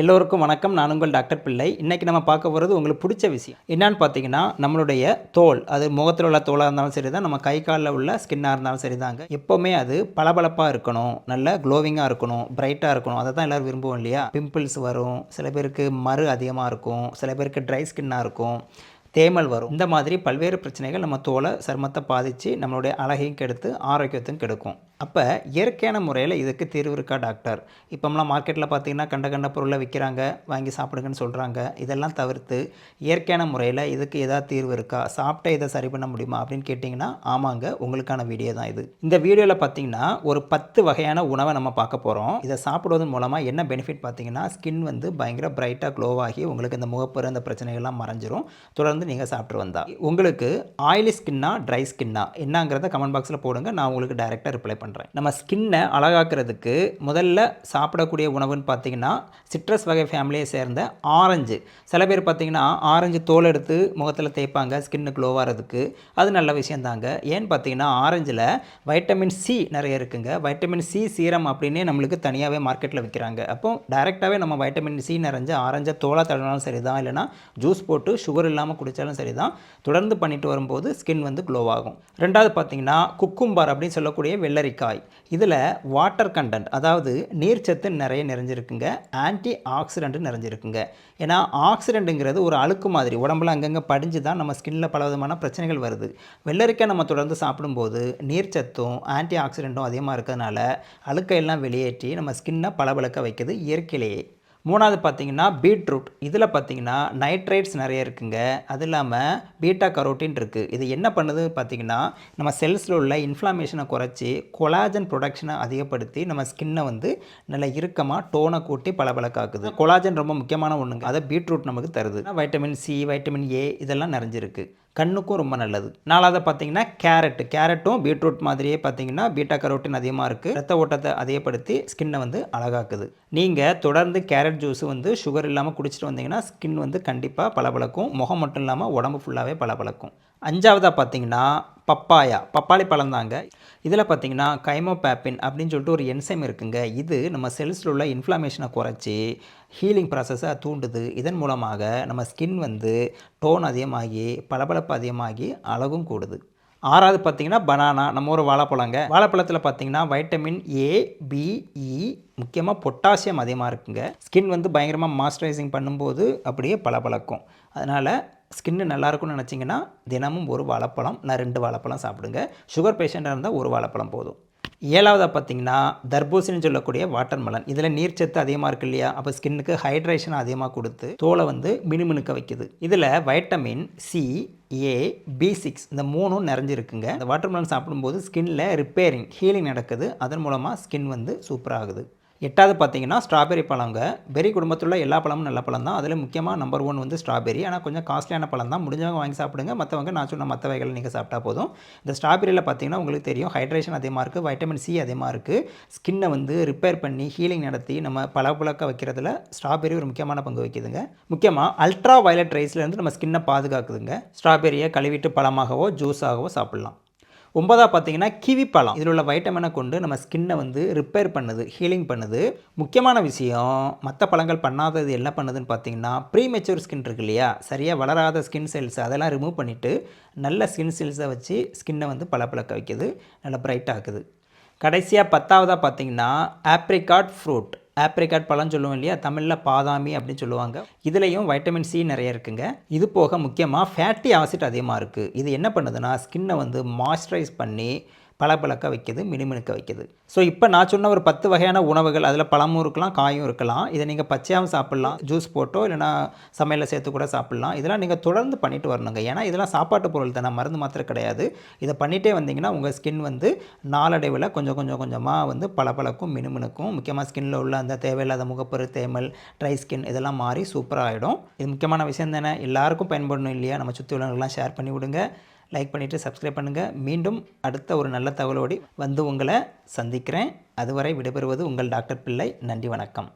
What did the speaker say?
எல்லோருக்கும் வணக்கம். நான் உங்கள் டாக்டர் பிள்ளை. இன்றைக்கி நம்ம பார்க்க போகிறது உங்களுக்கு பிடிச்ச விஷயம். என்னன்னு பார்த்தீங்கன்னா நம்மளுடைய தோல் அது முகத்தில் உள்ள தோலாக இருந்தாலும் சரி தான் நம்ம கை காலில் உள்ள ஸ்கின்னாக இருந்தாலும் சரி தாங்க எப்போவுமே அது பளபளப்பாக இருக்கணும். நல்ல க்ளோவிங்காக இருக்கணும். பிரைட்டாக இருக்கணும். அதை தான் எல்லோரும் விரும்புவோம் இல்லையா? பிம்பிள்ஸ் வரும். சில பேருக்கு மறு அதிகமாக இருக்கும். சில பேருக்கு ட்ரை ஸ்கின்னாக இருக்கும். தேமல் வரும். இந்த மாதிரி பல்வேறு பிரச்சனைகள் நம்ம தோலை சர்மத்தை பாதித்து நம்மளுடைய அழகையும் கெடுத்து ஆரோக்கியத்தையும் கெடுக்கும். அப்போ இயற்கையான முறையில் இதுக்கு தீர்வு இருக்கா டாக்டர்? இப்போம்லாம் மார்க்கெட்டில் பார்த்தீங்கன்னா கண்ட கண்ட பொருளை விற்கிறாங்க வாங்கி சாப்பிடுங்கன்னு சொல்கிறாங்க இதெல்லாம் தவிர்த்து இயற்கையான முறையில் இதுக்கு ஏதாவது தீர்வு இருக்கா? சாப்பிட்டா இதை சரி பண்ண முடியுமா? அப்படின்னு கேட்டிங்கன்னா ஆமாங்க உங்களுக்கான வீடியோ தான் இது. இந்த வீடியோவில் பார்த்தீங்கன்னா ஒரு பத்து வகையான உணவை நம்ம பார்க்க போகிறோம் இதை சாப்பிடுவதன் மூலமாக என்ன பெனிஃபிட் பார்த்தீங்கன்னா ஸ்கின் வந்து பயங்கர பிரைட்டாக க்ளோவாகி உங்களுக்கு இந்த முகப்பரு அந்த பிரச்சனைகள்லாம் மறைஞ்சிரும். தொடர்ந்து நீங்கள் சாப்பிட்டு வந்தால் உங்களுக்கு ஆயிலி ஸ்கின்னா ட்ரை ஸ்கின்னா என்னங்கிறத கமெண்ட் பாக்ஸில் போடுங்க. நான் உங்களுக்கு டைரெக்டாக ரிப்ளை பண்ணுறேன் நம்ம ஸ்கின்னை அழகாக்கிறதுக்கு முதல்ல சாப்பிடக்கூடிய உணவுன்னு பார்த்தீங்கன்னா சிட்ரஸ் வகை ஃபேமிலியை சேர்ந்த ஆரஞ்சு. சில பேர் பார்த்தீங்கன்னா ஆரஞ்சு தோல் எடுத்து முகத்தில் தேய்ப்பாங்க ஸ்கின்னு க்ளோவாகிறதுக்கு அது நல்ல விஷயந்தாங்க ஏன்னு பார்த்தீங்கன்னா ஆரஞ்சில் வைட்டமின் சி நிறைய இருக்குங்க. வைட்டமின் சி சீரம் அப்படின்னே நம்மளுக்கு தனியாகவே மார்க்கெட்டில் விற்கிறாங்க அப்போ டைரெக்டாகவே நம்ம வைட்டமின் சி நிறைஞ்ச ஆரஞ்சை தோலாக தடவினாலும் சரி தான் இல்லைனா ஜூஸ் போட்டு சுகர் இல்லாமல் குடித்தாலும் சரி தான் தொடர்ந்து பண்ணிட்டு வரும்போது ஸ்கின் வந்து க்ளோ ஆகும். ரெண்டாவது பார்த்தீங்கன்னா குக்கும்பார் அப்படின்னு சொல்லக்கூடிய வெள்ளரிக்காய். இதில் வாட்டர் கண்டென்ட் அதாவது நீர்ச்சத்து நிறைய நிறைஞ்சிருக்குங்க. Anti accident நிறைஞ்சிருக்குங்க. ஏன்னா ஆக்சிடென்ட்டுங்கிறது ஒரு அழுக்கு மாதிரி. உடம்புல அங்கங்கே படிஞ்சு தான் நம்ம ஸ்கின்ல பல விதமான பிரச்சனைகள் வருது. வெள்ளரிக்காய் நம்ம தொடர்ந்து சாப்பிடும்போது நீர்ச்சத்தும் ஆன்டி ஆக்சிடென்ட்டும் அதிகமாக இருக்கிறதுனால அழுக்கையெல்லாம் வெளியேற்றி நம்ம ஸ்கின்னை பளபளக்க வைக்குது இயற்கையிலேயே. மூணாவது பார்த்தீங்கன்னா பீட்ரூட். இதில் பார்த்தீங்கன்னா நைட்ரேட்ஸ் நிறைய இருக்குங்க. அது இல்லாமல் பீட்டா கரோட்டின் இருக்குது இது என்ன பண்ணுது பார்த்தீங்கன்னா நம்ம செல்ஸில் உள்ள இன்ஃப்ளமேஷனை குறைச்சி கொலாஜன் ப்ரொடக்ஷனை அதிகப்படுத்தி நம்ம ஸ்கின்னை வந்து நல்ல இறுக்கமாக டோனை கூட்டி பளபளக்காக்குது. கொலாஜன் ரொம்ப முக்கியமான ஒன்றுங்க அதை பீட்ரூட் நமக்கு தருது. வைட்டமின் சி வைட்டமின் ஏ இதெல்லாம் நிறைஞ்சிருக்கு. கண்ணுக்கும் ரொம்ப நல்லது. நாலாவது பார்த்தீங்கன்னா கேரட். கேரட்டும் பீட்ரூட் மாதிரியே பார்த்தீங்கன்னா பீட்டா கரோட்டின் அதிகமாக இருக்குது ரத்த ஓட்டத்தை அதிகப்படுத்தி ஸ்கின்னை வந்து அழகாக்குது. நீங்கள் தொடர்ந்து கேரட் ஜூஸ் வந்து சுகர் இல்லாமல் குடிச்சிட்டு வந்தீங்கன்னா ஸ்கின் வந்து கண்டிப்பாக பளபளக்கும். முகம் மட்டும் இல்லாமல் உடம்பு ஃபுல்லாகவே பளபளக்கும். அஞ்சாவதாக பார்த்தீங்கன்னா பப்பாயா பப்பாளி பழம் தாங்க இதில் பார்த்தீங்கன்னா கைமோபேப்பின் அப்படின்னு சொல்லிட்டு ஒரு என்சைம் இருக்குங்க. இது நம்ம செல்ஸில் உள்ள இன்ஃப்ளமேஷனை குறைச்சி ஹீலிங் ப்ராசஸை தூண்டுது. இதன் மூலமாக நம்ம ஸ்கின் வந்து டோன் அதிகமாகி பளபளப்பு அதிகமாகி அழகும் கூடுது. ஆறாவது பார்த்தீங்கன்னா பனானா நம்ம ஒரு வாழைப்பழங்க. வாழைப்பழத்தில் பார்த்தீங்கன்னா vitamin A B E e முக்கியமாக பொட்டாசியம் அதிகமாக இருக்குங்க. ஸ்கின் வந்து பயங்கரமாக மாய்ஸ்சரைசிங் பண்ணும்போது அப்படியே பளபளக்கும். அதனால் ஸ்கின்னு நல்லா இருக்கும்னு நினச்சிங்கன்னா தினமும் ஒரு வாழைப்பழம் நான் ரெண்டு வாழைப்பழம் சாப்பிடுங்க. சுகர் பேஷண்ட்டாக இருந்தால் ஒரு வாழைப்பழம் போதும். ஏழாவதாக பார்த்தீங்கன்னா தர்பூசணின்னு சொல்லக்கூடிய வாட்டர் மலன் இதில் நீர்ச்சத்து அதிகமாக இருக்கு இல்லையா? அப்போ ஸ்கின்னுக்கு ஹைட்ரேஷன் அதிகமாக கொடுத்து தோலை வந்து மினுமினுக்க வைக்குது. இதில் vitamin C A B six இந்த மூணும் நிறைஞ்சிருக்குங்க. இந்த வாட்டர் மலன் சாப்பிடும்போது ஸ்கின்னில் ரிப்பேரிங் ஹீலிங் நடக்குது. அதன் மூலமாக ஸ்கின் வந்து சூப்பராகுது எட்டாவது பார்த்தீங்கன்னா ஸ்ட்ராபெரி பழங்க. பெரி குடும்பத்தில் உள்ள எல்லா பழமும் நல்ல பழம் தான். அதில் முக்கியமாக நம்பர் ஒன் வந்து ஸ்ட்ராபெரி ஆனால் கொஞ்சம் காஸ்ட்லியான பழம் தான். முடிஞ்சவங்க வாங்கி சாப்பிடுங்க. மற்றவங்க நான் சொன்ன மற்ற வகைகள் நீங்கள் சாப்பிட்டா போதும். இந்த ஸ்ட்ராபெரியில் பார்த்தீங்கன்னா உங்களுக்கு தெரியும் ஹைட்ரேஷன் அதிகமாக இருக்குது வைட்டமின் சி அதிகமாக இருக்குது ஸ்கின்னை வந்து ரிப்பேர் பண்ணி ஹீலிங் நடத்தி நம்ம பளபளக்க வைக்கிறதுல ஸ்ட்ராபெரி ஒரு முக்கியமான பங்கு வைக்குதுங்க முக்கியமாக அல்ட்ரா வயலட் ரைஸ்லேருந்து நம்ம ஸ்கின்னை பாதுகாக்குதுங்க. ஸ்ட்ராபெரியை கழுவிட்டு பழமாகவோ ஜூஸாகவோ சாப்பிட்லாம். ஒன்பதாக பார்த்தீங்கன்னா கிவி பழம். இதில் உள்ள வைட்டமினை கொண்டு நம்ம ஸ்கின்னை வந்து ரிப்பேர் பண்ணுது ஹீலிங் பண்ணுது. முக்கியமான விஷயம் மற்ற பழங்கள் பண்ணாதது என்ன பண்ணுதுன்னு பார்த்தீங்கன்னா ப்ரீ மெச்சூர் ஸ்கின் இருக்கு இல்லையா? சரியாக வளராத ஸ்கின் செல்ஸ் அதெல்லாம் ரிமூவ் பண்ணிவிட்டு நல்ல ஸ்கின் செல்ஸை வச்சு ஸ்கின்னை வந்து பளபளக்க வைக்குது. நல்லா பிரைட் ஆக்குது கடைசியாக பத்தாவதாக பார்த்தீங்கன்னா ஆப்ரிகாட் ஃப்ரூட் ஆப்ரிகாட் பழம் சொல்லுவோம் இல்லையா? தமிழில் பாதாமி அப்படின்னு சொல்லுவாங்க. இதுலேயும் வைட்டமின் சி நிறைய இருக்குங்க. இது போக முக்கியமாக ஃபேட்டி ஆசிட் அதிகமாக இருக்குது இது என்ன பண்ணுதுன்னா ஸ்கின்னை வந்து மாய்ஸ்சரைஸ் பண்ணி பளபளக்க வைக்கிது மினுமினுக்க வைக்குது. ஸோ இப்போ நான் சொன்ன ஒரு பத்து வகையான உணவுகள் அதில் பழமும் இருக்கலாம் காயும் இருக்கலாம். இதை நீங்கள் பச்சையாகவும் சாப்பிட்லாம். ஜூஸ் போட்டோ இல்லைனா சமையலில் சேர்த்து கூட சாப்பிட்லாம். இதெல்லாம் நீங்கள் தொடர்ந்து பண்ணிட்டு வரணுங்க. ஏன்னா இதெல்லாம் சாப்பாட்டு பொருள் தானே மருந்து மாத்திரம் கிடையாது. இதை பண்ணிகிட்டே வந்தீங்கன்னா உங்கள் ஸ்கின் வந்து நாளடைவில் கொஞ்சம் கொஞ்சம் கொஞ்சமாக வந்து பளபளக்கும் மினுமினுக்கும். முக்கியமாக ஸ்கின்னில் உள்ள அந்த தேவையில்லாத முகப்பரு தேமல் ட்ரை ஸ்கின் இதெல்லாம் மாறி சூப்பராக ஆகிடும் இது முக்கியமான விஷயம் தானே. எல்லாருக்கும் பயன்படணும் இல்லையா? நம்ம சுற்றி உள்ளவங்களாம் ஷேர் பண்ணி விடுங்க. லைக் பண்ணிவிட்டு சப்ஸ்கிரைப் பண்ணுங்கள் மீண்டும் அடுத்த ஒரு நல்ல தகவலோடு வந்து உங்களை சந்திக்கிறேன். அதுவரை விடைபெறுவது உங்கள் டாக்டர் பிள்ளை. நன்றி வணக்கம்.